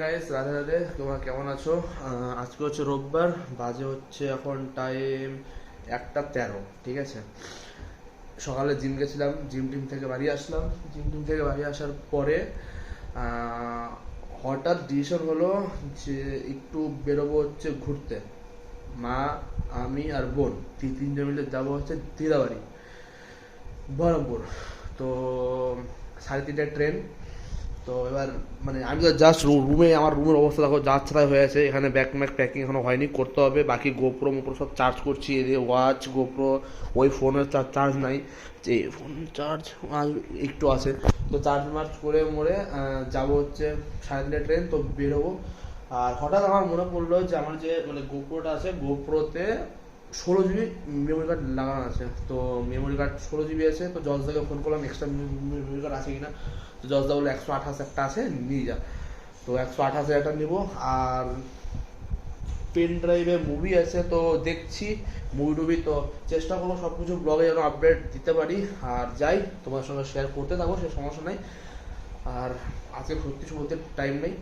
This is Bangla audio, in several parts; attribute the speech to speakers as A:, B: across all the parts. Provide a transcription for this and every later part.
A: গাইস রাধে রাধে, তোমরা কেমন আছো? আজকে হচ্ছে রোববার, বাজে হচ্ছে এখন টাইম একটা তেরো, ঠিক আছে? সকালে জিম গেছিলাম জিম টিম থেকে বাড়ি আসলাম। জিম টিম থেকে বাড়ি আসার পরে হঠাৎ ডিসিশন হলো যে একটু বেরোবো হচ্ছে ঘুরতে। মা, আমি আর বোন, তিন তিনজন মিলে যাব হচ্ছে দিদাবাড়ি বহরমপুর। তো সাড়ে তিনটায় ট্রেন তো এবার মানে আমি তো জাস্ট রুমে আমার রুমের অবস্থা দেখো যাচ্ছে তাই হয়ে আছে এখানে ব্যাক ম্যাক প্যাকিং এখনও হয়নি করতে হবে। বাকি গোপ্রো মোপ্রো সব চার্জ করছি এদিকে ওয়াচ গোপ্রো ওই ফোনের চার্জ নাই। যে ফোন চার্জ একটু আছে। তো চার্জ মার্জ করে আহ, যাব হচ্ছে সাড়ে তিনটে ট্রেন তো বেরোবো। আর হঠাৎ আমার মনে পড়ল যে আমার যে মানে গোপ্রোটা আছে গোপ্রোতে ষোলো জিবি মেমোরি কার্ড লাগানো আছে। তো মেমোরি কার্ড ষোলো জিবি আছে, তো জজদাকে ফোন করলাম এক্সট্রা মেমোরি কার্ড আছে কিনা? তো জজদা বলে একশো আঠাশ একটা আছে, নিয়ে যা। তো একশো আঠাশের একটা নেব। আর পেন ড্রাইভে মুভি আছে, তো দেখছি মুভি টুভি, তো চেষ্টা করব সব কিছু ব্লগে যেন আপডেট দিতে পারি। আর যাই তোমার সঙ্গে শেয়ার করতে থাকব, সে সমস্যা নেই। আর আজকে সত্যি বলতে টাইম নেই।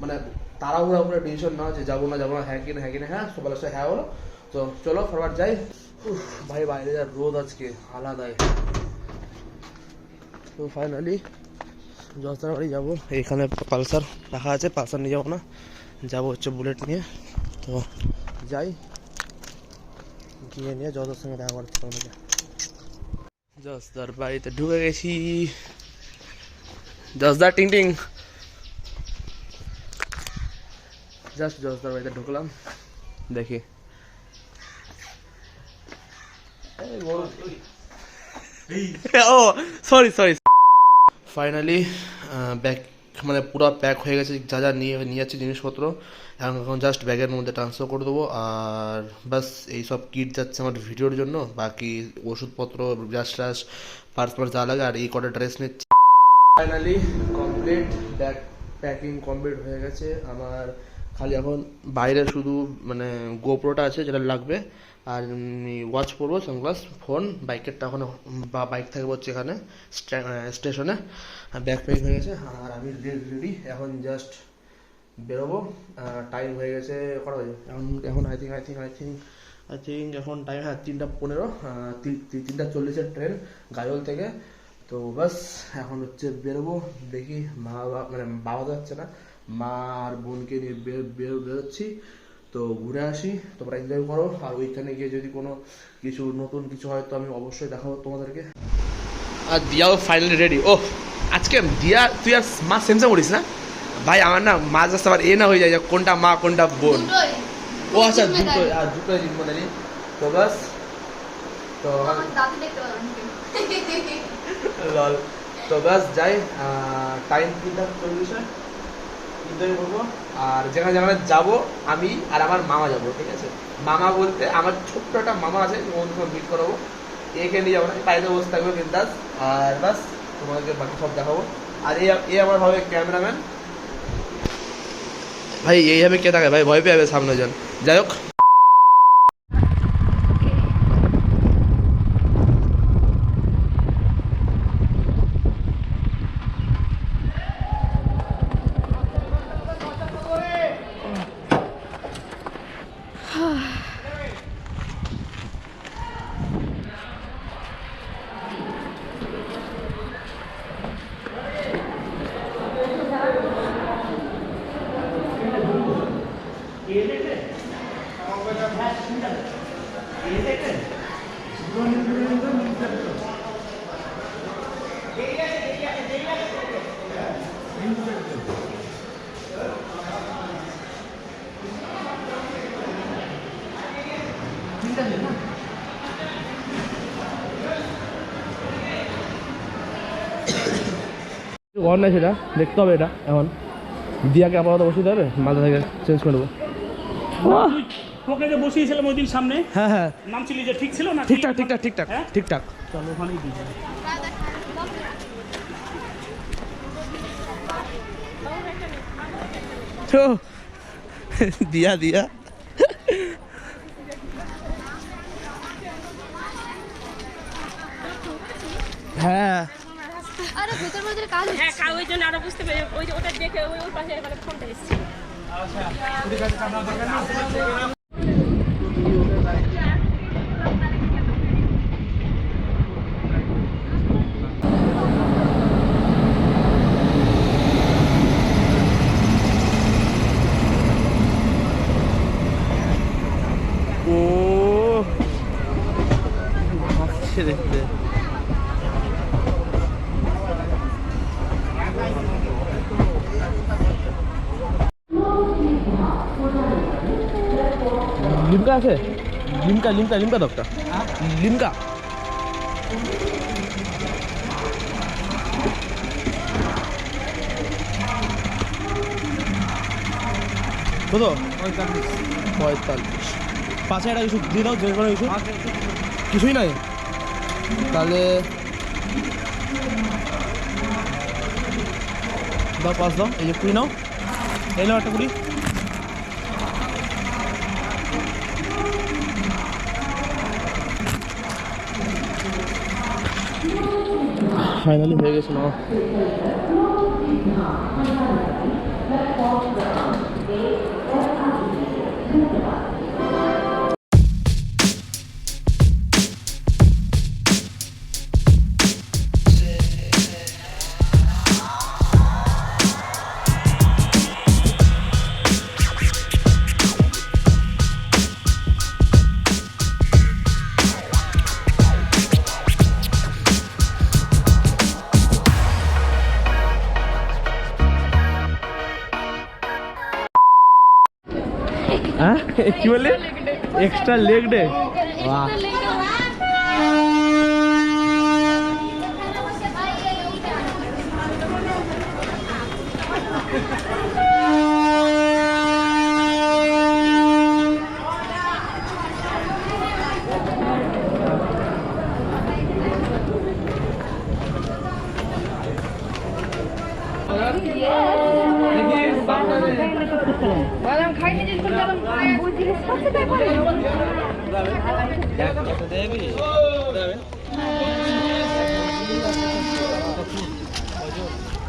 A: মানে তাড়াহুড়া করে ডিসিশন না যে যাব না যাব না হ্যাঁ কিনা হ্যাঁ কিনা হ্যাঁ সকালে হ্যাঁ হলো তো চলো ফরওয়ার্ড যাই উফ, ভাই বাইরে যা রোদ আজকে আলাদাই তো ফাইনালি জলসার বাড়ি যাব এইখানে পালসার রাখা আছে পালসার নিয়ে যাব না যাব হচ্ছে বুলেট নিয়ে তো যাই গিয়ে নিয়ে জজদার সঙ্গে দেখা করতে হবে জজদার বাড়িতে ঢুকে গেছি জজদার টিং টিং জাস্ট জজদার বাড়িতে ঢুকলাম দেখি ও সরি সরি ফাইনালি ব্যাগ মানে পুরো প্যাক হয়ে গেছে, যা যা নিয়ে নিয়ে যাচ্ছি জিনিসপত্র। এখন এখন জাস্ট ব্যাগের মধ্যে ট্রান্সফার করে দেবো। আর বাস এই সব কিট যাচ্ছে আমার ভিডিওর জন্য। বাকি ওষুধপত্র গ্যাস ট্যাস পার্স পার্স যা লাগে, আর এই কটা ড্রেস নিচ্ছি। Finally complete bag packing complete হয়ে গেছে। আমার খালি এখন বাইরে শুধু মানে গোপ্রোটা আছে, যেটা লাগবে। আর ওয়াচ পরবো সানগ্লাস ফোন বাইকেরটা এখন, বা বাইক থাকবে হচ্ছে এখানে স্টেশনে ব্যাগ প্যাকিং হয়ে গেছে, আর আমি রেডি এখন জাস্ট বেরোবো। টাইম হয়ে গেছে কটা বাজে? এখন এখন I think I think I think I think এখন টাইম হ্যাঁ তিনটা পনেরো তিনটা চল্লিশের ট্রেন গাজল থেকে। তো বাস এখন হচ্ছে বেরোবো, দেখি মা বাবা মানে বাবা তো যাচ্ছে না। মা আর বোনকে নিয়ে বের বের, বেরোচ্ছি। তো ঘুরে আসি তোমরা এনজয় করো। আর ওইখানে গিয়ে যদি কোনো কিছু নতুন কিছু হয় তো আমি অবশ্যই দেখাবো তোমাদেরকে। আর দিয়াও ফাইনালি রেডি ও আজকে দিয়া তুই আর মা সেন্সা করিস না? ভাই আমার না মা যাচ্ছে আবার এ না হয়ে যায় কোনটা মা কোনটা বোন। ও আচ্ছা দুটো আর দুটো জিম্মেদারি। তো বাস তো লল। তো বাস যাই টাইম তিনটা চল্লিশে তিনটাই বলব আর যেখানে যেখানে যাব, আমি আর আমার মামা যাব, ঠিক আছে? মামা বলতে আমার ছোট্ট একটা মামা আছে সঙ্গে মিট করাবো। একে নিয়ে যাব না পায়ে বসে থাকবে বিন্দাস। আর বাস তোমাদেরকে বাকি সব দেখাবো। আর এই এ আমার হবে ক্যামেরাম্যান। ভাই, এইভাবে কে থাকে? ভাই, ভয় পেয়ে যাবে সামনে যান যাই হোক ঘর নাই সেটা দেখতে হবে এটা এখন। দিয়াকে আপাতত বসিয়ে দেবে মাথা থেকে চেঞ্জ করে দেবো।
B: তোকে যে বসিয়েছিলাম ওই দিন সামনে
A: হ্যাঁ হ্যাঁ।
B: নাম ছিলি যে ঠিক ছিল না?
A: ঠিকঠাক ঠিকঠাক ঠিকঠাক
B: হ্যাঁ?
A: ঠিকঠাক।
B: চলো ওখানেই দিয়ে
A: তো দিয়া দিয়া। হ্যাঁ।
C: আরে ভেতর ভেতর কাজ
D: হ্যাঁ কা- ওই জন্য আরও বুঝতে পেরে ওই যে ওটা দেখে ওই ওর পাশে মানে ফোনটা এসেছে।
A: ও ভাবছে দেখতে লিমকা আছে? লিমকা লিমকা লিমকা দরকার লিমকা। কত? পঁয়তাল্লিশ। পাঁচ হাজার টাকা কিছু দিয়ে দাও যে কোনো কিছু কিছুই নাই। তাহলে দাও পাঁচ দাও এই যে কুড়ি নাও। এই নাও একটা কুড়ি। ফাইনালি হয়ে গেছে না হ্যাঁ কি বললি এক্সট্রা লেগ ডে বাহ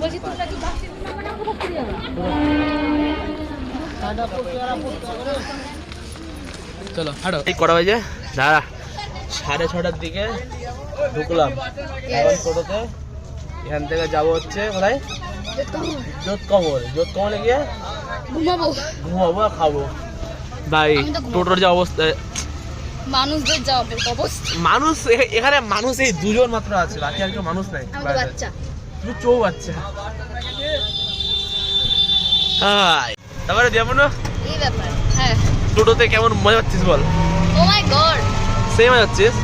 C: বলছি তোমরা কি
A: চলো হাঁটো। এই কটা বাজে? দাঁড়া সাড়ে ছটার দিকে ঢুকলাম। এখন টোটোতে এখান থেকে যাব হচ্ছে কোথায়? জোত কমল। জোত কমলে গিয়ে
C: ঘুমাবো।
A: ঘুমাবো আর খাব। ভাই টোটোর যে অবস্থা
C: মানুষদের যাওয়াবে অবস্থা।
A: মানুষ এখানে মানুষ এই দুজন মাত্র আছে বাকি আর কেউ মানুষ নাই।
C: বাচ্চা।
A: শুধু চৌ বাচ্চা। হাই। তারপরে যেমন
C: এই ব্যাপার হ্যাঁ।
A: টোটোতে কেমন মজা পাচ্ছিস বল?
C: ও মাই গড
A: সেই মজা পাচ্ছিস?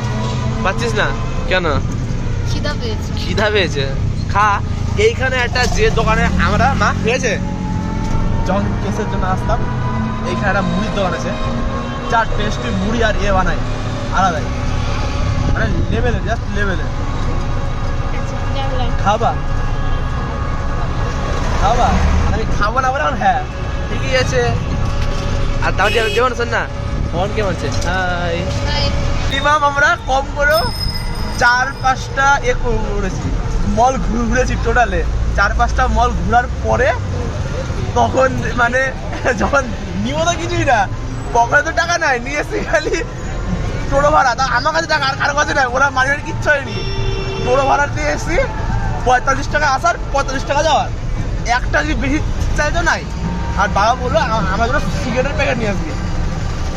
A: পাচ্ছিস না? কেন?
C: খিদা পেয়েছে।
A: খিদা পেয়েছে। খা এইখানে একটা যে দোকানে আমরা মা ঠিক আছে? যখন কেসের জন্য আসতাম এইখানে একটা মুড়ির দোকান আছে যার টেস্টি মুড়ি আর এ বানায় আলাদাই। মানে লেভেলে জাস্ট লেভেলে খাবা? খাবা? আমি খাব না বলে হ্যাঁ। ঠিকই আছে। আর তাও যে- যেমন শোন না? মন কেমন আছে হাই। মিনিমাম আমরা কম করেও চার পাঁচটা এ করেছি। মল ঘুরে ঘুরেছি টোটালে চার পাঁচটা মল ঘোরার পরে তখন মানে যখন নিব তো কিছুই না পকেটে তো টাকা নাই, নিয়ে এসে খালি টোটো ভাড়া। তা আমার কাছে টাকা, আর কারও কাছে নাই, ওরা মানিয়ে কিচ্ছু হয়নি। টোটো ভাড়া দিয়ে এসেছি পঁয়তাল্লিশ টাকা আসার, পঁয়তাল্লিশ টাকা যাওয়ার। একটা যদি বেশি চাইতো নাই। আর বাবা বলল আমার জন্য সিগারেটের প্যাকেট নিয়ে আসবি।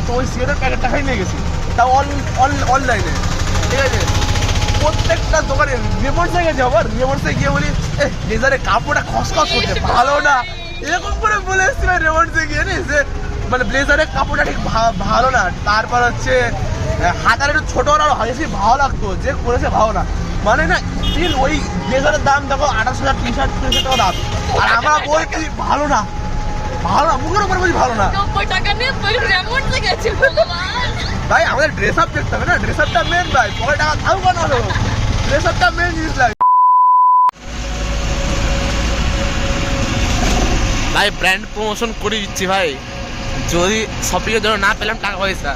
A: তো ওই সিগারেটের প্যাকেটটা খাই নিয়ে গেছি। তাও অনলাইনে ঠিক আছে? প্রত্যেকটা দোকানে রেমন্ডসে গেছে আবার। রেমন্ডসে গিয়ে বলি, এ লেজারের কাপড়টা খসখস করছে, ভালো না। এরকম করে বলে এসছি ভাই রেমন্ডসে গিয়ে নি যে মানে ব্লেজারের কাপড়টা ঠিক ভালো না। তারপর হচ্ছে হাতার একটু ছোটো আর ভালো লাগতো। যে করেছে ভালো না। মানে না স্টিল ওই ব্লেজারের দাম দেখো আঠাশ হাজার টি শার্ট তিরিশ টাকা দাম। আর আমরা বলছি ভালো না। ভালো না মুখের উপর বলছি ভালো না।
C: টাকা নিয়ে তুই গেছি
A: ভাই আমাদের ড্রেস আপ দেখতে হবে না। ড্রেস আপটা মেন ভাই পরে টাকা থাকুক না ড্রেস আপটা মেন জিনিস লাগে ভাই ব্র্যান্ড প্রমোশন করে দিচ্ছি ভাই। যদি শপিংয়ের জন্য না পেলাম টাকা পয়সা।